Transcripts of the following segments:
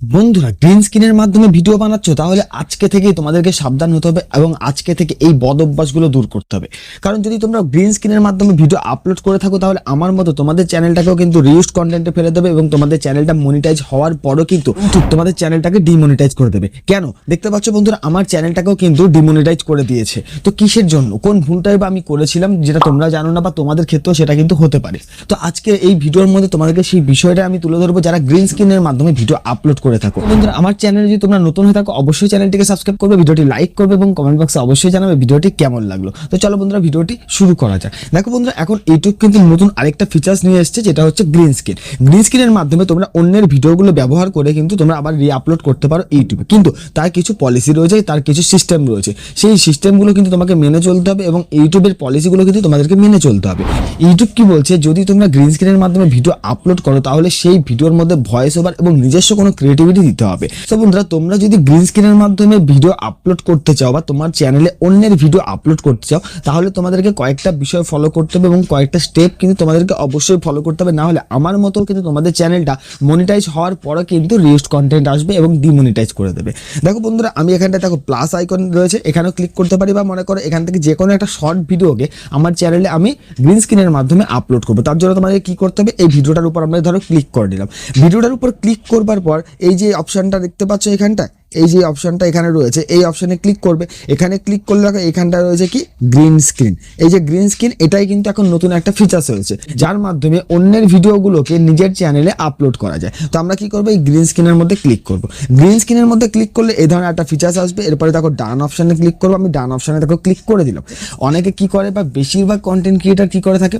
বন্ধুরা গ্রিন স্ক্রিনের মাধ্যমে ভিডিও বানাচ্ছ, তাহলে আজকে থেকেই তোমাদেরকে সাবধান হতে হবে এবং আজকে থেকে এই বদ অভ্যাসগুলো দূর করতে হবে। কারণ যদি তোমরা গ্রিন স্ক্রিনের মাধ্যমে ভিডিও আপলোড করে থাকো, তাহলে আমার মতো তোমাদের চ্যানেলটাকেও কিন্তু রিউস্ড কন্টেন্টে ফেলে দেবে এবং তোমাদের চ্যানেলটা মনিটাইজ হওয়ার পরও কিন্তু তোমাদের চ্যানেলটাকে ডিমনিটাইজ করে দেবে। কেন? দেখতে পাচ্ছ বন্ধুরা, আমার চ্যানেলটাকেও কিন্তু ডিমনিটাইজ করে দিয়েছে। তো কিসের জন্য? কোন ভুলটাই বা আমি করেছিলাম, যেটা তোমরা জানো না বা তোমাদের ক্ষেত্রেও সেটা কিন্তু হতে পারে। তো আজকে এই ভিডিওর মধ্যে তোমাদেরকে সেই বিষয়টা আমি তুলে ধরবো, যারা গ্রিন স্ক্রিনের মাধ্যমে ভিডিও আপলোড করে থাকো। বন্ধুরা, আমার চ্যানেলে যদি তোমরা নতুন হয়ে থাকো, অবশ্যই চ্যানেলটিকে সাবস্ক্রাইব করবে, ভিডিওটি লাইক করবে এবং কমেন্ট বক্সে অবশ্যই জানাবে ভিডিওটি কেমন লাগল। তো চলো বন্ধুরা, ভিডিওটি শুরু করা যাক। দেখো বন্ধুরা, এখন ইউটিউব কিন্তু নতুন আরেকটা ফিচার্স নিয়ে এসেছে, যেটা হচ্ছে গ্রিন স্ক্রিন গ্রিন স্ক্রিনের মাধ্যমে তোমরা অন্যের ভিডিওগুলো ব্যবহার করে কিন্তু তোমরা আবার রি আপলোড করতে পারো ইউটিউবে কিন্তু তার কিছু পলিসি রয়েছে, তার কিছু সিস্টেম রয়েছে। সেই সিস্টেমগুলো কিন্তু তোমাকে মেনে চলতে হবে এবং ইউটিউবের পলিসিগুলো কিন্তু তোমাদেরকে মেনে চলতে হবে। ইউটিউব কি বলছে, যদি তোমরা গ্রিন স্ক্রিনের মাধ্যমে ভিডিও আপলোড করো, তাহলে সেই ভিডিওর মধ্যে ভয়েস ওভার এবং নিজস্ব কোনো ক্রিয়েটিভিটি দিতে হবে। তো বন্ধুরা, তোমরা যদি গ্রিন স্ক্রিনের মাধ্যমে ভিডিও আপলোড করতে চাও বা তোমার চ্যানেলে অন্যের ভিডিও আপলোড করতে চাও, তাহলে তোমাদেরকে কয়েকটা বিষয় ফলো করতে হবে এবং কয়েকটা স্টেপ কিন্তু তোমাদেরকে অবশ্যই ফলো করতে হবে। না হলে আমার মতো কিন্তু তোমাদের চ্যানেলটা মনিটাইজ হওয়ার পরে কিন্তু রিস্ট কন্টেন্ট আসবে এবং ডিমনিটাইজ করে দেবে। দেখো বন্ধুরা, আমি এখানটা দেখো প্লাস আইকন রয়েছে, এখানেও ক্লিক করতে পারি বা মনে করো এখান থেকে যে কোনো একটা শর্ট ভিডিওকে আমার চ্যানেলে আমি গ্রিন স্ক্রিনের মাধ্যমে আপলোড করব। তার জন্য তোমাদের কি করতে হবে? এই ভিডিওটার উপর আমরা ধরো ক্লিক করে দিলাম ভিডিওটার উপর ক্লিক করবার পর এই যে অপশানটা দেখতে পাচ্ছ এখানটায়, এই যে অপশানটা এখানে রয়েছে, এই অপশানে ক্লিক করবে। এখানে ক্লিক করলে দেখো এখানটা রয়েছে কি? গ্রিন স্ক্রিন এই যে গ্রিন স্ক্রিন এটাই কিন্তু এখন নতুন একটা ফিচার্স হয়েছে যার মাধ্যমে অন্যের ভিডিওগুলোকে নিজের চ্যানেলে আপলোড করা যায়। তো আমরা কি করব? এই গ্রিন স্ক্রিনের মধ্যে ক্লিক করব। গ্রিন স্ক্রিনের মধ্যে ক্লিক করলে এই ধরনের একটা ফিচার্স আসবে। এরপরে দেখো ডান অপশানে ক্লিক করব। আমি ডান অপশানে দেখো ক্লিক করে দিলাম। অনেকে কি করে বা বেশিরভাগ কন্টেন্ট ক্রিয়েটার কি করে থাকে?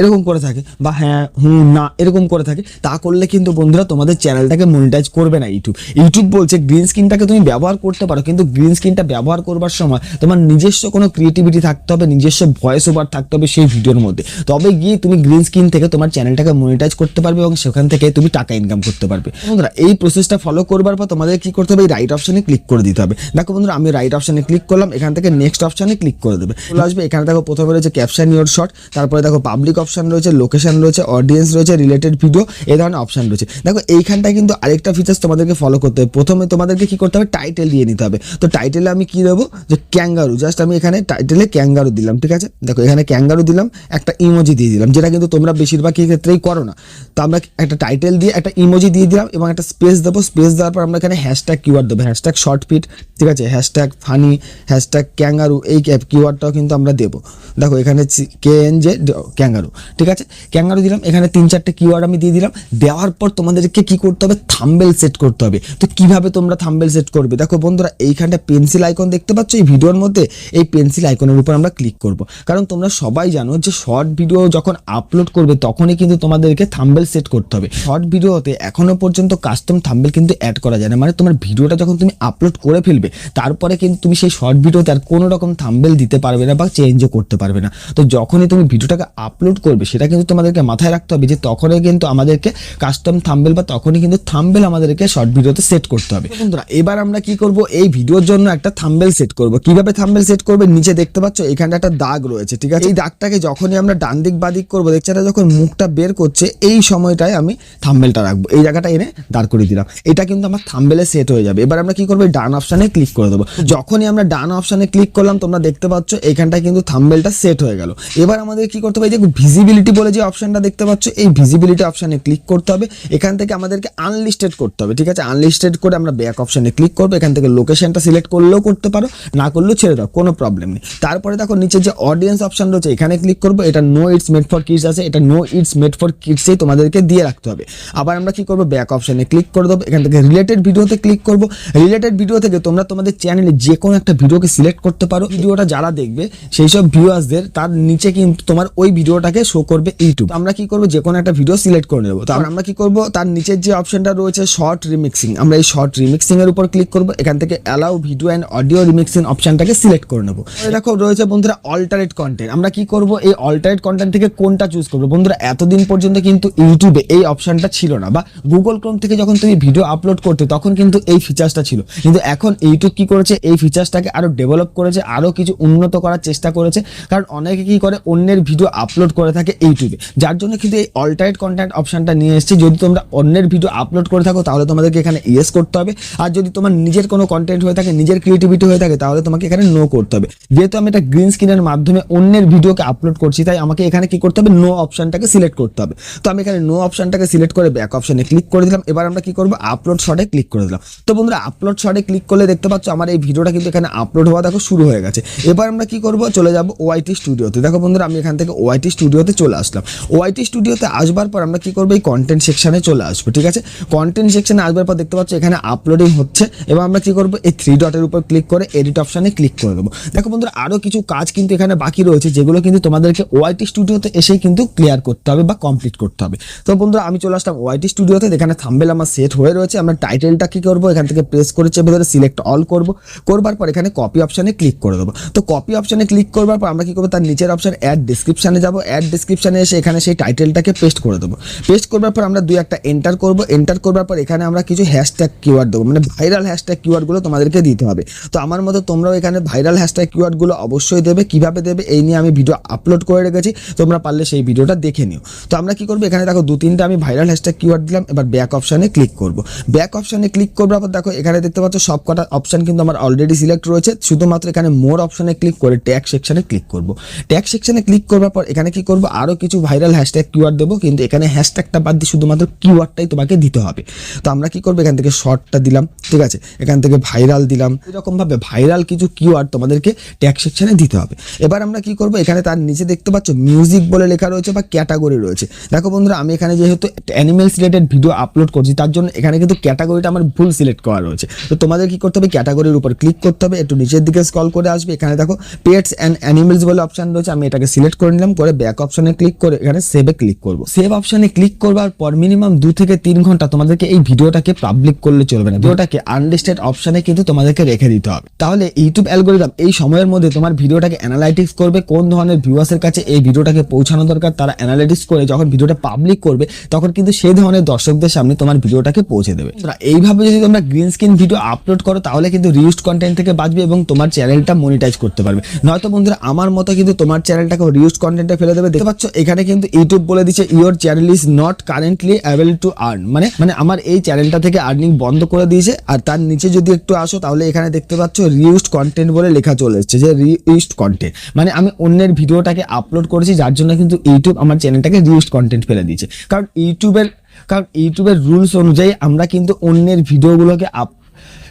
এরকম করে থাকে। বা হ্যাঁ হুম, না, এরকম করে থাকে। তা করলে কিন্তু বন্ধুরা তোমাদের চ্যানেলটাকে মনিটাইজ করবে না ইউটিউব ইউটিউব বলছে গ্রিন স্ক্রিনটাকে তুমি ব্যবহার করতে পারো, কিন্তু গ্রিন স্ক্রিনটা ব্যবহার করবার সময় তোমার নিজস্ব কোনো ক্রিয়েটিভিটি থাকতে হবে, নিজস্ব ভয়েস ওভার থাকতে হবে সেই ভিডিওর মধ্যে। তবে গিয়ে তুমি গ্রিন স্ক্রিন থেকে তোমার চ্যানেলটাকে মনিটাইজ করতে পারবে এবং সেখান থেকে তুমি টাকা ইনকাম করতে পারবে। বন্ধুরা, এই প্রসেসটা ফলো করবার পর তোমাদের কি করতে হবে? এই রাইট অপশনে ক্লিক করে দিতে হবে। দেখো বন্ধুরা, আমি রাইট অপশানে ক্লিক করলাম, এখান থেকে নেক্সট অপশনে ক্লিক করে দেবে। আসবে, এখানে দেখো প্রথমে রয়েছে ক্যাপশন ইওর শর্ট তারপরে দেখো পাবলিক অপশন রয়েছে লোকেশন রয়েছে অডিয়েন্স রয়েছে রিলেটেড ভিডিও এ ধরনের অপশন রয়েছে। দেখো, এইখানটায় কিন্তু আরেকটা ফিচার্স তোমাদেরকে ফলো করতে হবে। প্রথমে তোমাদেরকে কি করতে হবে? টাইটেল দিয়ে নিতে হবে। তো টাইটেলে আমি কি দেবো? যে ক্যাঙ্গারু জাস্ট আমি এখানে টাইটেলে ক্যাঙ্গারু দিলাম, ঠিক আছে? দেখো, এখানে ক্যাঙ্গারু দিলাম, একটা ইমোজি দিয়ে দিলাম, যেটা কিন্তু তোমরা বেশিরভাগ ক্ষেত্রেই করো না। তো আমরা একটা টাইটেল দিয়ে একটা ইমোজি দিয়ে দিলাম এবং একটা স্পেস দেবো। স্পেস দেওয়ার পর আমরা এখানে হ্যাশট্যাগ কিওয়ার্ড দেবো। হ্যাশট্যাগ শর্ট ফিট ঠিক আছে? হ্যাশট্যাগ ফানি হ্যাশট্যাগ ক্যাঙ্গারু এই কিওয়ার্ডটাও কিন্তু আমরা দেবো। দেখো, এখানে কে এন জে ক্যাঙ্গারু ঠিক আছে? ক্যাঙ্গারু দিলাম, এখানে তিন চারটে কিওয়ার্ড আমি দিয়ে দিলাম। দেওয়ার পর তোমাদেরকে কি করতে হবে? থাম্বেল সেট করতে হবে। তো কীভাবে তোমরা থাম্বেল সেট করবে? দেখো বন্ধুরা, এইখানটা পেন্সিল আইকন দেখতে পাচ্ছ? এই ভিডিওর মধ্যে এই পেন্সিল আইকনের উপর আমরা ক্লিক করব। কারণ তোমরা সবাই জানো যে শর্ট ভিডিও যখন আপলোড করবে, তখনই কিন্তু তোমাদেরকে থাম্বেল সেট করতে হবে। শর্ট ভিডিওতে এখনও পর্যন্ত কাস্টম থাম্বেল কিন্তু অ্যাড করা যায় না। মানে তোমার ভিডিওটা যখন তুমি আপলোড করে ফেলবে, তারপরে কিন্তু তুমি সেই শর্ট ভিডিওতে আর কোনো রকম থাম্বেল দিতে পারবে না বা চেঞ্জও করতে পারবে না। তো যখনই তুমি ভিডিওটাকে আপলোড করবে, সেটা কিন্তু তোমাদেরকে মাথায় রাখতে হবে যে তখনই কিন্তু আমাদেরকে কাস্টম থাম্বেল বা তখনই কিন্তু থাম্বেল আমাদেরকে শর্ট ভিডিওতে সেট করতে হবে। বন্ধুরা, এবার আমরা কি করব? এই ভিডিওর জন্য একটা থাম্বেল সেট করব। কীভাবে থাম্বেল সেট করবে? নিচে দেখতে পাচ্ছ, এখানে একটা দাগ রয়েছে, ঠিক আছে? এই দাগটাকে যখনই আমরা ডান দিক বা দিক করব, দেখছি এটা যখন মুখটা বের করছে, এই সময়টায় আমি থাম্বেলটা রাখব। এই জায়গাটা এনে দাঁড় করে দিলাম। এটা কিন্তু আমার থাম্বেলে সেট হয়ে যাবে। এবার আমরা কি করব? ডান অপশানে ক্লিক করে দেবো। যখনই আমরা ডান অপশানে ক্লিক করলাম, তোমরা দেখতে পাচ্ছ, এখানটায় কিন্তু থাম্বেলটা সেট হয়ে গেল। এবার আমাদের কি করতে হবে? যে ভিজিবিলিটি বলে যে অপশনটা দেখতে পাচ্ছ, এই ভিজিবিলিটি অপশানে ক্লিক করতে হবে। এখান থেকে আমাদেরকে আনলিস্টেড করতে হবে, ঠিক আছে? আনলিস্টেড করে আমরা ব্যাক অপশানে ক্লিক করব, এখান থেকে লোকেশনটা সিলেক্ট করলেও করতে পারো, না করলেও ছেড়ে দাও, কোনো প্রবলেম নেই। তারপরে দেখো, নিচে যে অডিয়েন্স অপশন রয়েছে, এখানে ক্লিক করব, এটা no it's made for kids আছে, এটা নো ইটস মেড ফর কিডসেই তোমাদেরকে দিয়ে রাখতে হবে। আবার আমরা কি করব? ব্যাক অপশানে ক্লিক করে দেবো, এখান থেকে রিলেটেড ভিডিওতে ক্লিক করব। রিলেটেড ভিডিও থেকে তোমরা তোমাদের চ্যানেলে যে কোনো একটা ভিডিওকে সিলেক্ট করতে পারো। ভিডিওটা যারা দেখবে, সেই সব ভিউয়ার্সদের তার নিচে কিন্তু তোমার ওই ভিডিওটাকে শো করবে ইউটিউব আমরা কি করব? যে কোনো একটা ভিডিও সিলেক্ট করে নেব। তো আমরা কি করব? তার নিচের যে অপশনটা রয়েছে শর্ট রিমিক্সিং আমরা এই শর্ট রিমিক্সিং এর উপর ক্লিক করব। এখান থেকে allow video and audio remixing অপশনটাকে select করে নেব। দেখো রয়েছে বন্ধুরা অল্টারেট কন্টেন্ট আমরা কি করব? এই অল্টারেট কন্টেন্ট থেকে কোনটা চুজ করব? বন্ধুরা এতদিন পর্যন্ত কিন্তু ইউটিউবে এই অপশনটা ছিল না বা গুগল ক্রোম থেকে যখন তুমি ভিডিও আপলোড করতে তখন কিন্তু এই ফিচার্সটা ছিল। কিন্তু এখন ইউটিউব কি করেছে? এই ফিচার্সটাকে আরও ডেভেলপ করেছে আরও কিছু উন্নত করার চেষ্টা করেছে। কারণ অনেকে কি করে? অন্যের ভিডিও আপলোড করে করে থাকে ইউটিউবে যার জন্য কিন্তু এই অল্টারেট কন্টেন্ট অপশনটা নিয়ে এসেছি। যদি তোমরা অন্যের ভিডিও আপলোড করে থাকো, তাহলে তোমাদেরকে এখানে ইয়েস করতে হবে। আর যদি তোমার নিজের কোনো কন্টেন্ট হয়ে থাকে, নিজের ক্রিয়েটিভিটি হয়ে থাকে, তাহলে তোমাকে এখানে নো করতে হবে। যেহেতু আমি একটা গ্রিন স্ক্রিনের মাধ্যমে অন্যের ভিডিওকে আপলোড করছি, তাই আমাকে এখানে কি করতে হবে? নো অপশনটাকে সিলেক্ট করতে হবে। তো আমি এখানে নো অপশনটাকে সিলেক্ট করে ব্যাক অপশনে ক্লিক করে দিলাম। এবার আমরা কি করব? আপলোড শটে ক্লিক করে দিলাম। তো বন্ধুরা আপলোড শটে ক্লিক করলে দেখতে পাচ্ছ আমার এই ভিডিওটা কিন্তু এখানে আপলোড হওয়া দেখো শুরু হয়ে গেছে। এবার আমরা কি করব? চলে যাব ওআইটি স্টুডিওতে দেখো বন্ধুরা, আমি এখান থেকে ওআইটি স্টুডিওতে চলে আসলাম। ওআইটি স্টুডিওতে আসবার পর আমরা কি করব? এই কন্টেন্ট সেকশানে চলে আসব, ঠিক আছে? কন্টেন্ট সেকশানে আসবার পর দেখতে পাচ্ছ এখানে আপলোডিং হচ্ছে। এবং আমরা কি করব? এই থ্রি ডটের উপর ক্লিক করে এডিট অপশানে ক্লিক করে দেবো। দেখো বন্ধুরা আরও কিছু কাজ কিন্তু এখানে বাকি রয়েছে, যেগুলো কিন্তু তোমাদেরকে ওআইটি স্টুডিওতে এসেই কিন্তু ক্লিয়ার করতে হবে বা কমপ্লিট করতে হবে। তো বন্ধুরা, আমি চলে আসলাম ওআইটি স্টুডিওতে এখানে থাম্বেল আমার সেট হয়ে রয়েছে। আমরা টাইটেলটা কি করব? এখান থেকে প্রেস করে চেপে ধরে সিলেক্ট অল করব। করবার পর এখানে কপি অপশানে ক্লিক করে দেবো। তো কপি অপশানে ক্লিক করবার পর আমরা কি করব? তার নিচের অপশান অ্যাড ডিসক্রিপশানে যাব। অ্যাড ডিসক্রিপশনে এসে এখানে সেই টাইটেলটাকে পেস্ট করে দেবো। পেস্ট করবার পর আমরা দুই একটা এন্টার করব। এন্টার করবার পর এখানে আমরা কিছু হ্যাশট্যাগ কিওয়ার্ড দেবো। মানে ভাইরাল হ্যাশট্যাগ কিওয়ার্ডগুলো তোমাদেরকে দিতে হবে। তো আমার মতো তোমরাও এখানে ভাইরাল হ্যাশট্যাগ কিওয়ার্ডগুলো অবশ্যই দেবে। কীভাবে দেবে এই নিয়ে আমি ভিডিও আপলোড করে রেখেছি। তোমরা পারলে সেই ভিডিওটা দেখে নিও। তো আমরা কি করব? এখানে দেখো দু তিনটা আমি ভাইরাল হ্যাশট্যাগ কিওয়ার্ড দিলাম। এবার ব্যাক অপশানে ক্লিক করব। ব্যাক অপশানে ক্লিক করবার পর দেখো এখানে দেখতে পাচ্ছ সব কটা অপশন কিন্তু আমার অলরেডি সিলেক্ট রয়েছে। শুধুমাত্র এখানে মোর অপশানে ক্লিক করে ট্যাগ সেকশানে ক্লিক করব। ট্যাগ সেকশানে ক্লিক করবার পর এখানে কি করব? আরও কিছু ভাইরাল হ্যাশট্যাগ কিওয়ার্ড দেবো, কিন্তু এখানে হ্যাশট্যাগটা বাদ দিয়ে শুধুমাত্র কিওয়ার্ডটাই তোমাকে দিতে হবে। তো আমরা কি করব, এখান থেকে শর্টটা দিলাম, ঠিক আছে? এখান থেকে ভাইরাল দিলাম। এরকমভাবে ভাইরাল কিছু কিওয়ার্ড তোমাদেরকে ট্যাগ সেকশনে দিতে হবে। এবার আমরা কি করব, এখানে তার নিচে দেখতে পাচ্ছ মিউজিক বলে লেখা রয়েছে বা ক্যাটাগরি রয়েছে। দেখো বন্ধুরা, আমি এখানে যেহেতু অ্যানিমেলস রিলেটেড ভিডিও আপলোড করছি, তার জন্য এখানে কিন্তু ক্যাটাগরিটা আমার ভুল সিলেক্ট করা রয়েছে। তো তোমাদের কি করতে হবে ক্যাটাগরির উপর ক্লিক করতে হবে, একটু নিচের দিকে স্ক্রল করে আসবে। এখানে দেখো পেটস অ্যান্ড অ্যানিমেলস বলে অপশন রয়েছে, আমি এটাকে সিলেক্ট করে নিলাম, করে ব্যাক অপশনে ক্লিক করে এখানে সেভে ক্লিক করব। সেভ অপশনে ক্লিক করবার পর মিনিমাম দু থেকে তিন ঘণ্টা তোমাদেরকে এই ভিডিওটাকে পাবলিক করলে চলবে না। ভিডিওটাকে আনলিস্টেড অপশনে কিন্তু তোমাদেরকে রেখে দিতে হবে। তাহলে ইউটিউব অ্যালগোরিদম এই সময়ের মধ্যে তোমার ভিডিওটাকে অ্যানালাইটিক্স করবে, কোন ধরনের ভিউয়ার্সের কাছে এই ভিডিওটাকে পৌঁছানো দরকার, তারা অ্যানালাইটিক্স করে যখন ভিডিওটা পাবলিক করবে, তখন কিন্তু সেই ধরনের দর্শকদের সামনে তোমার ভিডিওটাকে পৌঁছে দেবে। এইভাবে যদি তোমরা গ্রিন স্ক্রিন ভিডিও আপলোড করো, তাহলে কিন্তু রিউজড কন্টেন্ট থেকে বাঁচবে এবং তোমার চ্যানেলটা মনিটাইজ করতে পারবে। নয়তো বন্ধুরা, আমার মতো কিন্তু তোমার চ্যানেলটাকে রিউজড কন্টেন্টে ফেলে দেবে দেখতে পাচ্ছ, এখানে কিন্তু ইউটিউব বলে দিচ্ছে your channel is not currently avail to earn মানে মানে আমার এই চ্যানেলটা থেকে আর্নিং বন্ধ করে দিয়েছে, আর তার নিচে যদি একটু আসো, তাহলে এখানে দেখতে পাচ্ছ রিউজড কন্টেন্ট বলে লেখা চলে এসেছে, যে রিউজড কন্টেন্ট মানে আমি অন্যের ভিডিওটাকে আপলোড করেছি, যার জন্য কিন্তু ইউটিউব আমার চ্যানেলটাকে রিউজড কন্টেন্ট ফেলে দিয়েছে। কারণ ইউটিউবের কারণ ইউটিউবের রুলস অনুযায়ী আমরা কিন্তু অন্যের ভিডিওগুলোকে আপ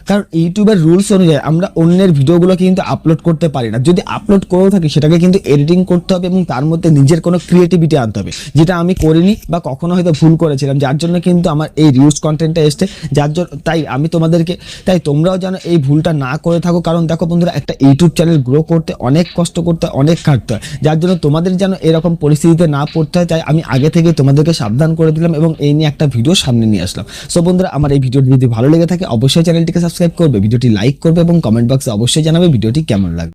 কারণ ইউটিউবের রুলস অনুযায়ী আমরা অন্যের ভিডিওগুলো কিন্তু আপলোড করতে পারি না। যদি আপলোড করেও থাকি, সেটাকে কিন্তু এডিটিং করতে হবে এবং তার মধ্যে নিজের কোনো ক্রিয়েটিভিটি আনতে হবে। যেটা আমি করিনি বা কখনো হয়তো ভুল করেছিলাম, যার জন্য কিন্তু আমার এই রিউজ কন্টেন্টটা এসছে। যার জন্য তাই আমি তোমাদেরকে, তাই তোমরাও যেন এই ভুলটা না করে থাকো। কারণ দেখো বন্ধুরা, একটা ইউটিউব চ্যানেল গ্রো করতে অনেক কষ্ট করতে অনেক খাটতে হয়। যার জন্য তোমাদের যেন এরকম পরিস্থিতিতে না পড়তে হয়, তাই আমি আগে থেকে তোমাদেরকে সাবধান করে দিলাম এবং এই নিয়ে একটা ভিডিও সামনে নিয়ে আসলাম। সো বন্ধুরা, আমার এই ভিডিওটি যদি ভালো লেগে থাকে, অবশ্যই চ্যানেলটিকে সাবস্ক্রাইব করবে ভিডিওটি লাইক করবে এবং কমেন্ট বক্সে অবশ্যই জানাবে ভিডিওটি কেমন লাগবে